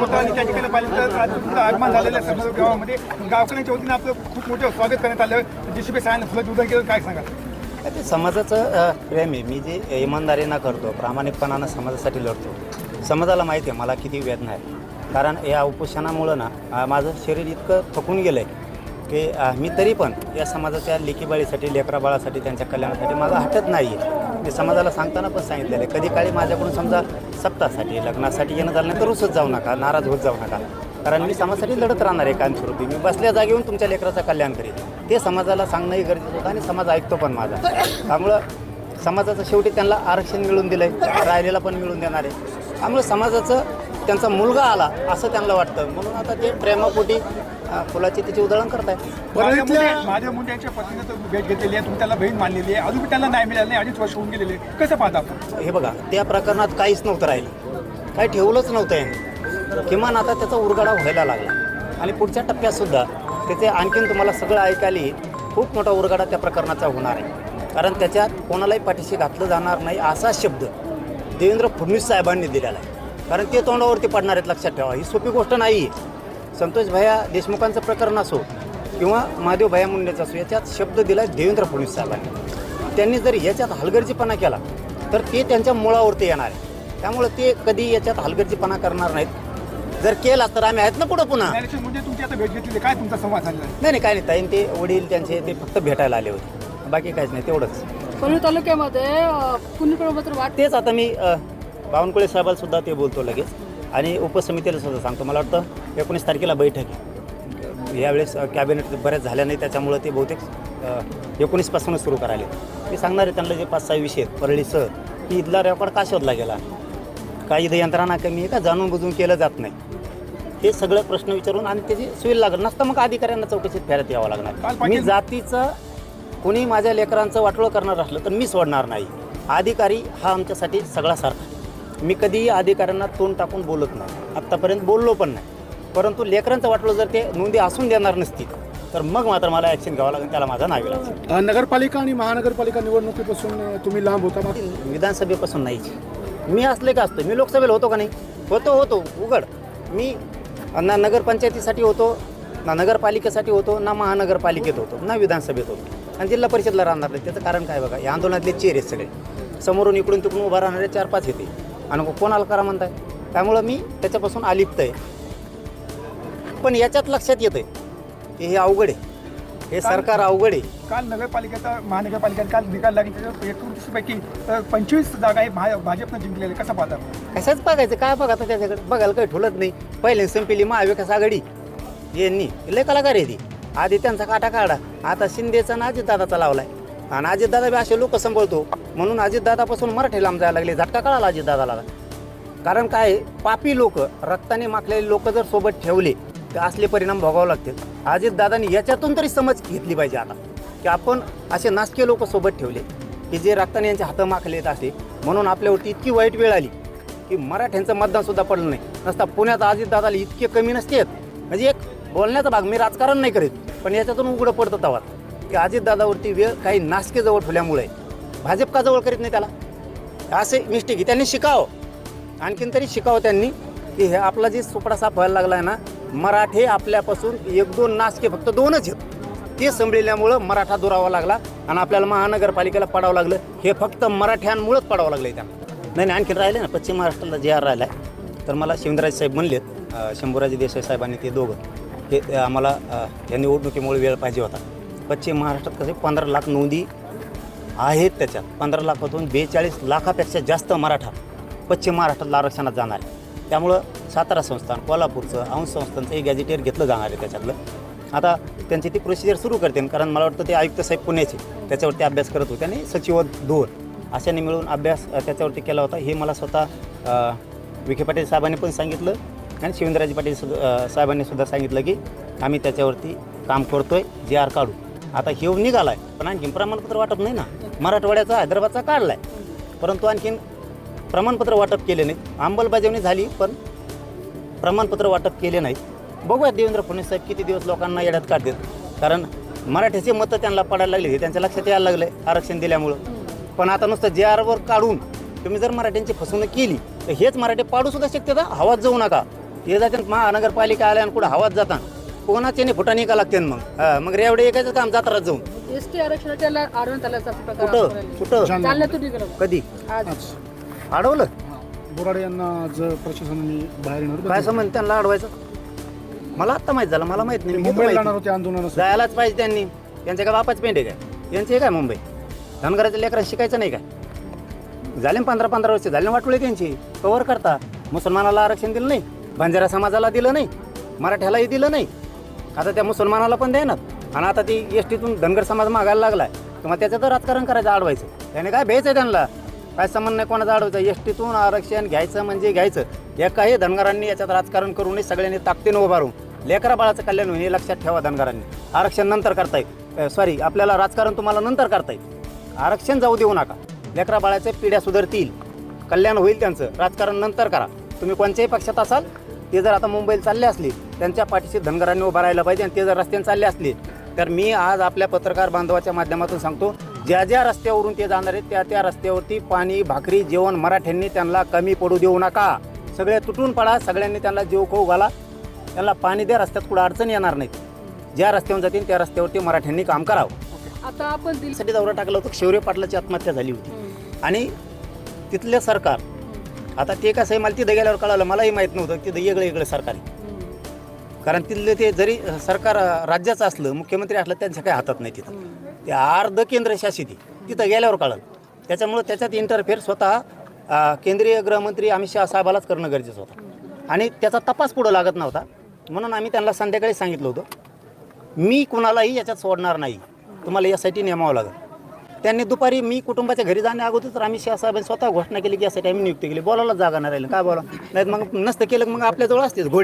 होतं आणि त्या ठिकाणी पाहिजे आगमन झालेलं आहे. समोर गावामध्ये. गावकऱ्यांच्या वतीनं आपलं खूप मोठं स्वागत करण्यात आलं. जेसीबी सायन फुलं उदय केलं काय सांगा ते समाजाचं प्रेम आहे. मी जे इमानदारीनं करतो प्रामाणिकपणानं समाजासाठी लढतो समाजाला माहिती आहे मला किती वेदना आहे. कारण या उपोषणामुळं ना माझं शरीर इतकं थकून गेलं आहे की मी तरी पण या समाजाच्या लेकीबाळीसाठी लेकराबाळासाठी त्यांच्या कल्याणासाठी माझं हटत नाही आहे मी समाजाला सांगताना पण सांगितलेलं आहे. कधी काळी माझ्याकडून समजा सप्तासाठी लग्नासाठी येणं झालं नाही तर रुसत जाऊ नका नाराज होत जाऊ नका. कारण मी समाजासाठी लढत राहणार आहे कायमस्वरूपी. मी बसल्या जागेहून तुमच्या लेकराचं कल्याण करेन. ते समाजाला सांगणंही गरजेचं होतं आणि समाज ऐकतो पण माझा. त्यामुळं समाजाचं शेवटी त्यांना आरक्षण मिळून दिलं आहे राहिलेला पण मिळून देणार आहे. त्यामुळे समाजाचं त्यांचा मुलगा आला असं त्यांना वाटतं. म्हणून आता ते प्रेमापोटी अं, फुलाची त्याची उधळण करताय. माझ्या मुंडे माझ्या मुंडे यांच्या पत्नीनं तर भेट घेतलेली आहे तुम्ही त्याला बहीण मानलेली आहे. अजून त्यांना नाही मिळालं नाही अडीच वर्ष होऊन गेलेले आहे. कसं पाहता आपण? हे बघा त्या प्रकरणात काहीच नव्हतं राहिलं. काही ठेवलंच नव्हतं यांनी. किमान आता त्याचा उरगाडा व्हायला लागला. आणि पुढच्या टप्प्यातसुद्धा त्याचे आणखीन तुम्हाला सगळं ऐकायला येईल. खूप मोठा उरगाडा त्या प्रकरणाचा होणार आहे. कारण त्याच्यात कोणालाही पाठीशी घातलं जाणार नाही असा शब्द देवेंद्र फडणवीस साहेबांनी दिलेला आहे. कारण ते तोंडावरती पडणार आहेत लक्षात ठेवा. ही सोपी गोष्ट नाही आहे संतोष भैया देशमुखांचं प्रकरण असो किंवा महादेव भैया मुंडेचं असो याच्यात शब्द दिला देवेंद्र फडणवीस साहेबांनी. त्यांनी जर याच्यात हलगर्जीपणा केला तर ते त्यांच्या मुळावरती येणार आहे. त्यामुळे ते कधी याच्यात हलगर्जीपणा करणार नाहीत. जर केला तर आम्ही आहेत ना पुढं पुन्हा? नाही. काय तुमचा संवाद नाही काय नाही ताईन ते वडील त्यांचे ते फक्त भेटायला आले होते. बाकी काहीच नाही तेवढंच. तालुक्यामध्ये कुणी वाट तेच आता मी बावनकुळे साहेबाला सुद्धा ते बोलतो लगेच. आणि उपसमितीला सुद्धा सांगतो मला वाटतं एकोणीस तारखेला बैठक आहे. यावेळेस कॅबिनेट बऱ्याच झाल्या नाही त्याच्यामुळं ते बहुतेक एकोणीसपासूनच सुरू करायले. ते सांगणार आहे त्यांना जे पाच सहा विषय आहेत परळीसह. की इथला रेकॉर्ड का शोधला गेला? काही इथं यंत्रणा कमी आहे का? जाणून बुजून केलं जात नाही. हे सगळं प्रश्न विचारून आणि त्याची सुविधा लागत नसतं मग अधिकाऱ्यांना चौकशीत फेरत यावं लागणार. मी जातीचं कोणी माझ्या लेकरांचं वाटोळं करणार असलं तर मी सोडणार नाही. अधिकारी हा आमच्यासाठी सगळा सारखा. मी कधीही अधिकाऱ्यांना तोंड टाकून बोलत नाही. आत्तापर्यंत बोललो पण नाही. परंतु लेकरांचं वाटलं जर ते नोंदी असून देणार नसतील तर मग मात्र मला ॲक्शन घ्यावं लागेल त्याला माझा नावे लागेल अ, नगरपालिका आणि महानगरपालिका निवडणुकीपासून अ, तुम्ही लांब होता मात्र विधानसभेपासून नाहीच मी असले का असतो? मी लोकसभेला होतो का नाही? होतो होतो. उघड. मी ना नगरपंचायतीसाठी होतो ना नगरपालिकेसाठी होतो ना महानगरपालिकेत होतो ना विधानसभेत होतो. आणि जिल्हा परिषदला राहणार नाही. त्याचं कारण काय बघा? या आंदोलनातले आहेत सगळे. समोरून इकडून तिकडून उभा राहणारे चार पाच येते. आणि कोणाला करा म्हणताय? त्यामुळं मी त्याच्यापासून अलिप्त आहे. पण याच्यात लक्षात येतं की हे अवघड आहे. हे सरकार अवघड आहे. काल नगरपालिकेचा महानगरपालिकेत काल निकाल लागले. त्याच्यात एकोणतीस पैकी अ, पंचवीस जागा भा- भाजपनं जिंकलेल्या आहे. कसं पाहता आपण? कशाच बघायचं? काय बघा आता त्याच्याकडे? बघायला काही ठुलत नाही. पहिले संपेली महाविकास आघाडी यांनी. लय कलाकार आहे ती. आधी त्यांचा काटा काढा. आता शिंदेचा ना अजितदादाचा लावलाय. आणि अजितदादा बी असे लोक सांभाळतो म्हणून अजितदादापासून मराठी लांब जायला लागले. झटका कळाला अजितदादाला. कारण काय? आहे, पापी लोक रक्ताने माखलेले लोक जर सोबत ठेवले ते असले परिणाम भोगावे लागतील? अजितदादांनी याच्यातून तरी समज घेतली पाहिजे आता. की आपण असे नासके लोक सोबत ठेवले की जे रक्ताने यांचे हातं माखले येत असे म्हणून आपल्यावरती इतकी वाईट वेळ आली की मराठ्यांचं मतदान सुद्धा पडलं नाही. नसता पुण्यात अजितदादाला इतके कमी नसते म्हणजे एक बोलण्याचा भाग मी राजकारण नाही करीत पण याच्यातून उघडं पडतं तवा की अजितदादावरती वेळ काही नासकेजवळ ठेवल्यामुळे भाजप का जवळ करीत नाही त्याला? असे मिस्टेक त्यांनी शिकावं. आणखीन तरी शिकावं त्यांनी की हे आपला जे सुपडा साफ व्हायला लागला आहे ना मराठे आपल्यापासून एक दोन नासके फक्त दोनच आहेत. ते संभळल्यामुळं मराठा दुरावा लागला आणि आपल्याला महानगरपालिकेला पडावं लागलं. हे फक्त मराठ्यांमुळंच पडावं लागलं आहे त्यांना. नाही नाही आणखीन राहिले ना पश्चिम महाराष्ट्राला जे आर राहिला आहे तर मला शिवराज साहेब म्हणलेत शंभूराजी शंभूराजे देसाई साहेबांनी ते दोघं हे ते आम्हाला या निवडणुकीमुळे वेळ पाहिजे होता. पश्चिम महाराष्ट्रात कसे पंधरा लाख नोंदी आहेत त्याच्यात. पंधरा लाखातून बेचाळीस लाखापेक्षा जास्त मराठा पश्चिम महाराष्ट्रातला आरक्षणात जाणार आहे त्यामुळं सातारा संस्थान कोल्हापूरचं औंध संस्थानचं एक गॅजेटियर घेतलं जाणार आहे त्याच्यातलं. आता त्यांची ती प्रोसिजर सुरू करते कारण मला वाटतं ते आयुक्त साहेब पुण्याचे त्याच्यावरती अभ्यास करत होते आणि सचिव दोन अशाने मिळून अभ्यास त्याच्यावरती केला होता. हे मला स्वतः विखे पाटील साहेबांनी पण सांगितलं आणि शिवेंद्रराजे पाटील सुद्धा साहेबांनी सुद्धा सांगितलं की आम्ही त्याच्यावरती काम करतोय जे आर काढू. आता हे निघाला आहे पण आणखीन प्रमाणपत्र वाटप नाही ना. मराठवाड्याचा हैदराबादचा काढला आहे परंतु आणखीन प्रमाणपत्र वाटप केले नाही अंमलबजावणी झाली पण प्रमाणपत्र वाटप केले नाहीत. बघूया देवेंद्र फडणवीस साहेब किती दिवस लोकांना येड्यात काढतात कारण मराठीचे मतं त्यांना पडायला लागले हे त्यांच्या लक्षात यायला लागले आरक्षण दिल्यामुळं. पण आता नुसतं जे आरवर काढून तुम्ही जर मराठ्यांची फसवणूक केली तर हेच मराठी पाडू सुद्धा शकते हवात जाऊ नका. हे जाते महानगरपालिका आल्या आणि कुठं हवात जाता. कोणाचे नाही फुटा निघा लागते मग? मग रेवडे एकाच काम जातात जाऊन. कुठं. कुठं? कधी? अडवलं बोराडे यांना आज प्रशासनाने बाहेर येणार काय संबंध त्यांना अडवायचं? मला आत्ता माहीत झालं मला माहीत नाही मी घेतो मुंबईला माहिती. जाणार होते आंदोलनासाठी जायलाच पाहिजे त्यांनी. यांच्या काय बापाच पेंड काय? यांचे काय मुंबई? धनगराच्या लेकरा शिकायचं नाही काय? झाले ना पंधरा पंधरा वर्ष झाले ना वाटोळे त्यांची. कवर करता. मुसलमानाला आरक्षण दिलं नाही. बंजारा समाजाला दिलं नाही. मराठ्यालाही दिलं नाही. आता त्या मुसलमानाला पण देणार. आणि आता ती एस टीतून धनगर समाज मागायला लागलाय. तर मग त्याचं तर राजकारण करायचं अडवायचं त्याने काय भ्यायचं आहे त्यांना? काय संबंध नाही कोणाचा अडवायचं एस टीतून आरक्षण घ्यायचं म्हणजे घ्यायचं. एकाही धनगरांनी याच्यात राजकारण करू नये सगळ्यांनी ताकदीनं उभारून लेकरा बाळाचं कल्याण होईल हे लक्षात ठेवा धनगरांनी. आरक्षण नंतर करता येईल. सॉरी आपल्याला राजकारण तुम्हाला नंतर करता येईल. आरक्षण जाऊ देऊ नका. लेकरा बाळाच्या पिढ्या सुधारतील. कल्याण होईल त्यांचं. राजकारण नंतर करा. तुम्ही कोणत्याही पक्षात असाल ते जर आता मुंबईला चालले असले त्यांच्या पाठीशी धनगरांनी उभं राहायला पाहिजे आणि ते जर रस्त्याने चालले असले तर मी आज आपल्या पत्रकार बांधवाच्या माध्यमातून सांगतो ज्या ज्या रस्त्यावरून ते जाणार आहेत त्या त्या रस्त्यावरती पाणी भाकरी जेवण मराठ्यांनी त्यांना कमी पडू देऊ नका. सगळे तुटून पडा सगळ्यांनी त्यांना जीव खाऊ घाला. त्यांना पाणी द्या रस्त्यात कुठं अडचण येणार नाहीत. ज्या रस्त्यावर जातील त्या रस्त्यावरती मराठ्यांनी काम करावं. आता आपण दिलसाठी दौरा टाकला होता शौर्य पाटलाची आत्महत्या झाली होती. आणि तिथलं सरकार आता ते कसं आहे मला तिथं गेल्यावर कळालं मलाही माहीत नव्हतं की तिथं वेगळं वेगळं सरकार आहे. कारण तिथलं ते जरी सरकार राज्याचं असलं मुख्यमंत्री असलं त्यांच्या काही हातात नाही तिथं. ते अर्ध केंद्रशासित आहे. तिथं गेल्यावर कळलं. त्याच्यामुळं त्याच्यात इंटरफेअर स्वतः केंद्रीय गृहमंत्री अमित शहा साहेबालाच करणं गरजेचं होतं. आणि त्याचा तपास पुढं लागत नव्हता. म्हणून आम्ही त्यांना संध्याकाळी सांगितलं होतं मी कुणालाही याच्यात सोडणार नाही. तुम्हाला यासाठी नेमावं लागेल. त्यांनी दुपारी मी कुटुंबाच्या घरी जाण्या अगोदर आम्ही साहेबांनी स्वतः घोषणा केली की यासाठी आम्ही नियुक्ती केली. बोलायला जागा नाही राहिलं. काय बोला नाहीत मग नसतं केलं मग आपल्याजवळ असतेच. घोड